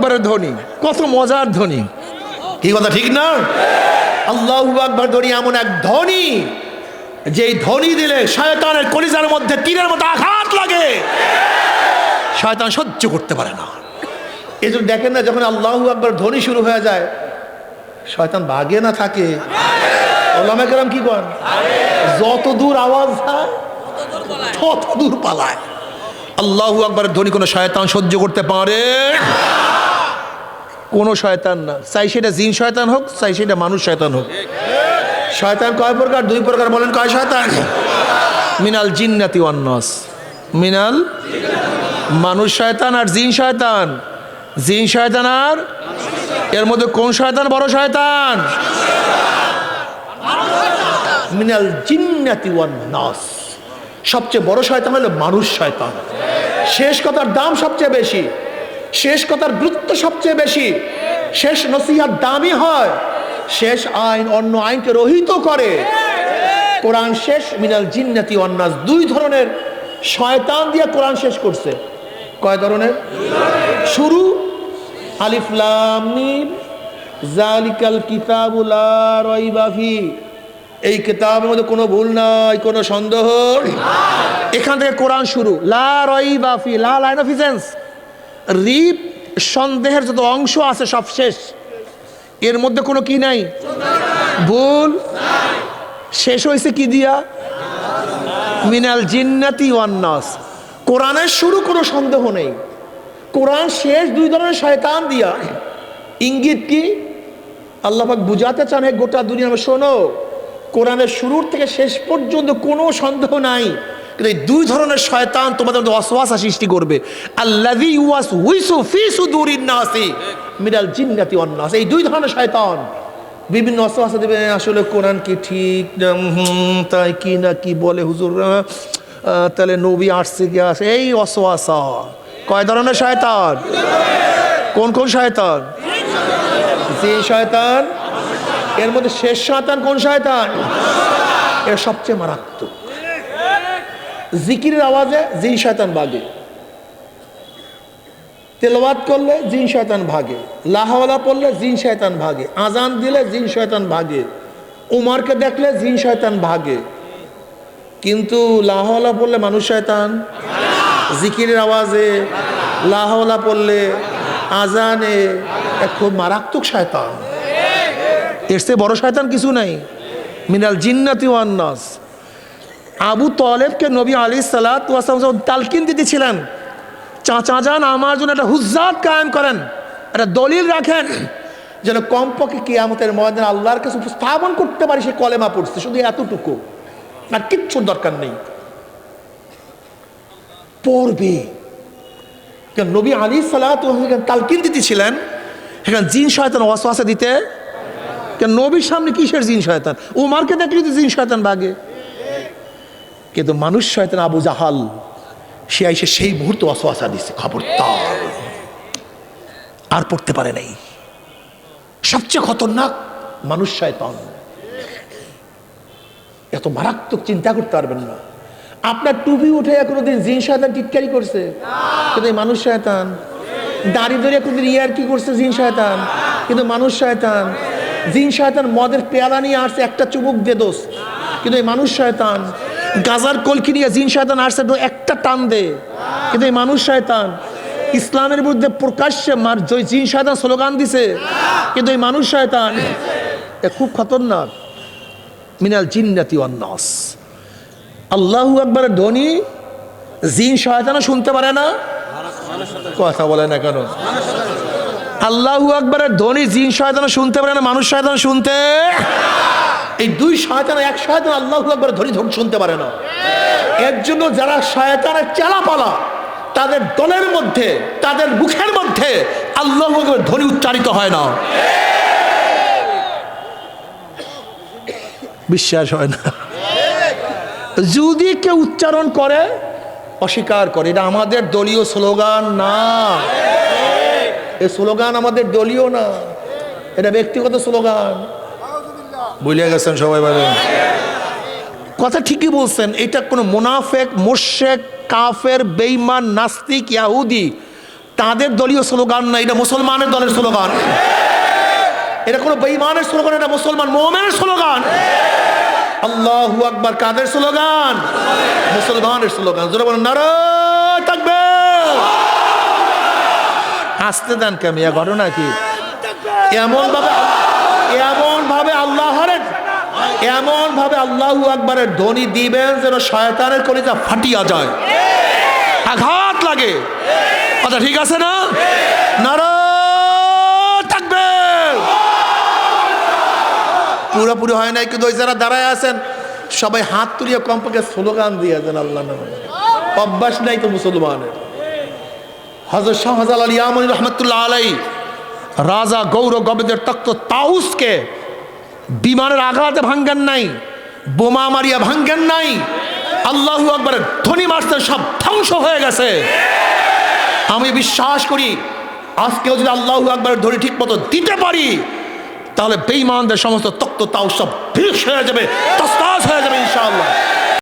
আকবরের ধ্বনি, কত মজার ধ্বনি। কি কথা, ঠিক না? আল্লাহ আকবর ধ্বনি এমন এক ধ্বনি, যেই ধ্বনি দিলে শয়তানের কলিজার মধ্যে তীরের মতো আঘাত লাগে। শয়তান সহ্য করতে পারে না। এই জন্য দেখেন না, যখন আল্লাহ আকবর ধ্বনি শুরু হয়ে যায়, শয়তান ভাগে না থাকে। ওলামা কি করেন যত দূর আওয়াজ হয়, তত দূর পালায়। আল্লাহ আকবরের ধ্বনি কোনো শয়তান সহ্য করতে পারে কোনো শয়তান না। চাই সেটা জিন শয়তান হোক, চাই সেটা মানুষ শয়তান হোক। শয়তান কয় প্রকার? দুই প্রকার বলেন, কয় শয়তান? মিনাল জিন্নাতি ওয়ান্নাস মিনাল মানুষ শয়তান আর জিন শয়তান। জিন শয়তান আর এর মধ্যে কোন শয়তান বড় শয়তান? মিনাল জিন্নাতি ওয়ান্নাস সবচেয়ে বড় শয়তান হলো মানুষ শয়তান। শেষ কথার দাম সবচেয়ে বেশি। শেষ কথার গুরুত্ব সবচেয়ে বেশি। শেষ নসিহার দামি হয়। শেষ আইন অন্য আইনকে রহিত করে। কোরআন শেষ, মিনাল জিন্নাতি ওয়ান্নাস দুই ধরনের শয়তান দিয়ে কোরআন শেষ করছে। কয় ধরনের? শুরু, আলিফ, লাম, মিম। জালিকাল কিতাবুল লা রাইবা ফি। এই কিতাবের মধ্যে কোনো ভুল নাই, কোনো সন্দেহ এখান থেকে কোরআন শুরু। লা রাইবা ফি, লা লাইন অফ ইসেন্স রিপ, সন্দেহের যত অংশ আছে সব শেষ। এর মধ্যে কোনো কি নাই? ভুল। শেষ হয়েছে কি দিয়া? মিনাল জিন্নাতি ওয়ান্নাস কোরআনের শুরু কোনো সন্দেহ নেই। কোরআন শেষ দুই ধরনের শয়তান দিয়া। ইঙ্গিত কি? আল্লাহাক বুঝাতে চান গোটা দুনিয়া, শোনো, কোরআনের শুরুর থেকে শেষ পর্যন্ত কোনো সন্দেহ নাই। কিন্তু এই দুই ধরনের শয়তান তোমাদের মধ্যে অসওয়াসা সৃষ্টি করবে। এই দুই ধরনের শয়তান। বিভিন্ন অসওয়াসা দেবে আসলে কোরআন কি ঠিক? তাই কি না কি বলে হুজুররা? আহ, তাহলে নবী আসছে কি আসে? এই অসওয়াসা কয় ধরনের শয়তান? কোন কোন শয়তান? যে শয়তান এর মধ্যে শেষ শয়তান কোন শয়তান? এর সবচেয়ে মারাত্মক। জিকিরের আওয়াজে জিন শয়তান ভাগে। তেলাওয়াত করলে জিন শয়তান ভাগে। লাহাওয়ালা পড়লে জিন শয়তান ভাগে। আজান দিলে জিন শয়তান ভাগে। উমারকে দেখলে জিন শয়তান ভাগে। কিন্তু লাহাওয়ালা পড়লে মানুষ শয়তান? জিকিরের আওয়াজে। লাহাওয়ালা পড়লে আজানে খুব মারাত্মক শয়তান। এর চেয়ে বড় শয়তান কিছু নাই। মিনাল জিন্নাতি ওয়ান্নাস আবু তলেবকে নবী আলী সালাত তালকিন দিতেছিলেন, চাচা যান আমার জন্য একটা হুজ্জাত কায়েম করেন, একটা দলিল রাখেন, যেন কমপক্ষে কিয়ামতের ময়দান আল্লাহর কাছে উপস্থাপন করতে পারি সে কলেমা পড়ছে, শুধু এতটুকু। আর কিচ্ছুর দরকার নেই। পড়বে। নবী আলী সালাত তালকিন দিতেছিলেন, সেখানে জিন শয়তান ওয়াসওয়াসা দিতে, কেন নবীর সামনে কিসের জিন শয়তান? উমারকে দেখলে তো জিন শয়তান বাগে। কিন্তু মানুষ শয়তান আবু জাহাল, সে এসে সেই মুহূর্তে অসওয়াসা দিছে, খবরদার। আর পড়তে পারে নাই। সবচেয়ে খতরনাক মানুষ শয়তান। এত মারাত্মক চিন্তা করতে পারবেন না। আপনার টুপি উঠে কোনোদিন জিন শয়তান টিটকারি করছে? কিন্তু মানুষ শয়তান। দাড়ি ধরে কোনদিন ইয়ার কি করছে জিন শয়তান? কিন্তু মানুষ শয়তান। জিন শয়তান মদের পেয়ালা নিয়ে আসছে, একটা চুমুক দে দোষ। কিন্তু এই মানুষ শয়তান গাজার কলকি নিয়ে জিন শয়তান আসছে একটা টান দে। কিন্তু এই মানুষ শয়তান, ইসলামের বিরুদ্ধে প্রকাশ্যে মার, জয় জিন শয়তান স্লোগান দিছে। কিন্তু এই মানুষ শয়তান, এ খুব খতরনাক। মিনাল জিন্নাতি ওয়ান্নাস আল্লাহু আকবরের ধ্বনি, জিন শয়তানও শুনতে পারে না। কথা বলে না কেন? আল্লাহু আকবরের ধ্বনি, জিন শয়তানও শুনতে পারে না, মানুষ শয়তান শুনতে এই দুই শয়তান এক শয়তান আল্লাহ আকবরের ধ্বনি ধ- শুনতে পারে না। এর জন্য যারা শয়তানের চেলাপালা তাদের দলের মধ্যে, তাদের মুখের মধ্যে আল্লাহ আকবরের ধ্বনি উচ্চারিত হয় না। বিশ্বাস হয় না। যদি কেউ উচ্চারণ করে, অস্বীকার করে, এটা আমাদের দলীয় স্লোগান না। এ স্লোগান আমাদের দলীয় না। এটা ব্যক্তিগত স্লোগান। বুঝলে গেছেন সবাই ভাবে কথা ঠিকই বলছেন এটা কোনো মুনাফেক মোর্শেক কাফের বেইমান নাস্তিক ইয়াহুদি তাদের দলীয় স্লোগান না এটা মুসলমানের দলের স্লোগান। এটা কোনো বেইমানের স্লোগান এটা মুসলমান মোমেনের স্লোগান। আল্লাহু আকবার কাদের স্লোগান? মুসলমানের স্লোগান। যারা বলেন নারায় থাকবে আসতে দেন কেমিয়া ঘটনা কি? এমন ভাবে এমন ভাবে আল্লাহ হরেন এমন ভাবে আল্লাহু আকবরের ধ্বনি দিবেন যেন শয়তানের কলিজা ফাটিয়া যায়। আঘাত লাগে। আচ্ছা ঠিক আছে না? নারায় থাকবে। পুরোপুরি হয় নাই, কিন্তু ওই যারা দাঁড়ায় আছেন, সবাই হাত তুলিয়ে কমপক্ষে স্লোগান দিয়ে দেন আল্লাহ অভ্যাস নাই তো মুসলমানের। হজরত শাহজাল আলী আমনি রহমতুল্লাহ আলাই রাজা গৌর গবেদের তক্ত তাউসকে বিমানের আঘাতে ভাঙ্গেন নাই, বোমা মারিয়া ভাঙ্গেন নাই। আল্লাহু আকবরের ধনী মারতে সব ধ্বংস হয়ে গেছে। আমি বিশ্বাস করি, আজকেও যদি আল্লাহু আকবরের ধরে ঠিক মতো দিতে পারি, তাহলে বেইমানদের সমস্ত তক্ত তাও সব ভিস হয়ে যাবে তস্তাস হয়ে যাবে ইনশাআল্লাহ।